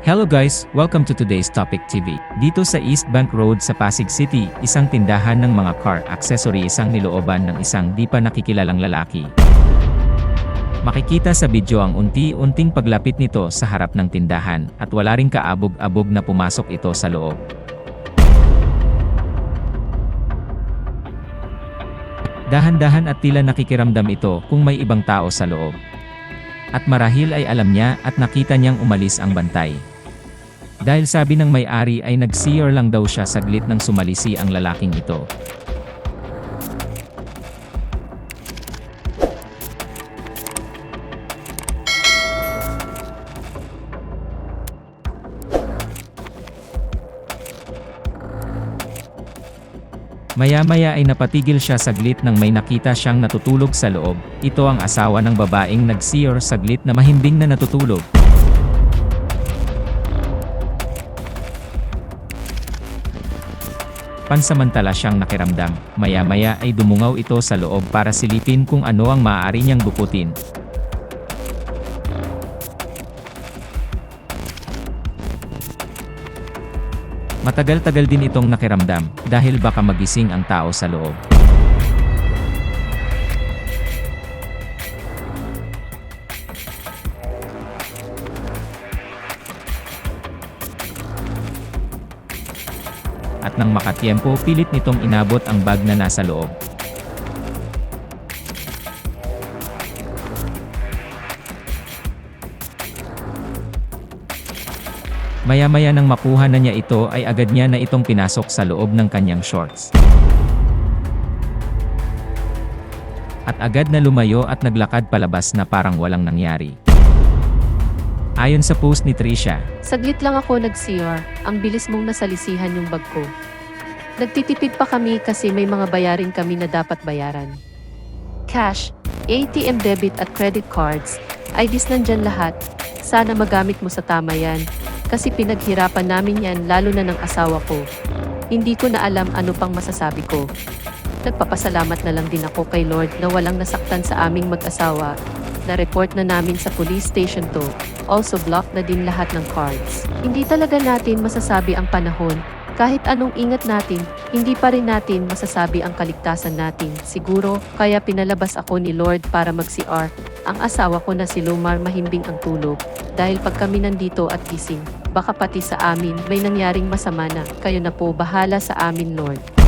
Hello guys, welcome to today's Topic TV. Dito sa East Bank Road sa Pasig City, isang tindahan ng mga car accessory isang nilooban ng isang di pa nakikilalang lalaki. Makikita sa video ang unti-unting paglapit nito sa harap ng tindahan at wala ring kaabog-abog na pumasok ito sa loob. Dahan-dahan at tila nakikiramdam ito kung may ibang tao sa loob. At marahil ay alam niya at nakita niyang umalis ang bantay. Dahil sabi ng may-ari ay nag-seer lang daw siya saglit nang sumalisi ang lalaking ito. Maya-maya ay napatigil siya saglit nang may nakita siyang natutulog sa loob. Ito ang asawa ng babaeng nag-seer saglit na mahimbing na natutulog. Pansamantala siyang nakiramdam. Maya-maya ay dumungaw ito sa loob para silipin kung ano ang maaari niyang bukutin. Matagal-tagal din itong nakiramdam dahil baka magising ang tao sa loob. At nang makatiempo, pilit nitong inabot ang bag na nasa loob. Maya-maya nang makuha na niya ito ay agad niya na itong pinasok sa loob ng kanyang shorts. At agad na lumayo at naglakad palabas na parang walang nangyari. Ayon sa post ni Trisha, Saglit lang ako nag-CR, ang bilis mong nasalisihan yung bag ko. Nagtitipid pa kami kasi may mga bayarin kami na dapat bayaran. Cash, ATM debit at credit cards, IDs nandyan lahat. Sana magamit mo sa tama yan. Kasi pinaghirapan namin yan lalo na ng asawa ko. Hindi ko na alam ano pang masasabi ko. Nagpapasalamat na lang din ako kay Lord na walang nasaktan sa aming mag-asawa. Na-report na namin sa police station to. Also block na din lahat ng cards. Hindi talaga natin masasabi ang panahon. Kahit anong ingat natin, hindi pa rin natin masasabi ang kaligtasan natin. Siguro, kaya pinalabas ako ni Lord para mag-CR. Ang asawa ko na si Lumar mahimbing ang tulog. Dahil pag kami nandito at gising, baka pati sa amin may nangyaring masama na. Kayo na po bahala sa amin, Lord.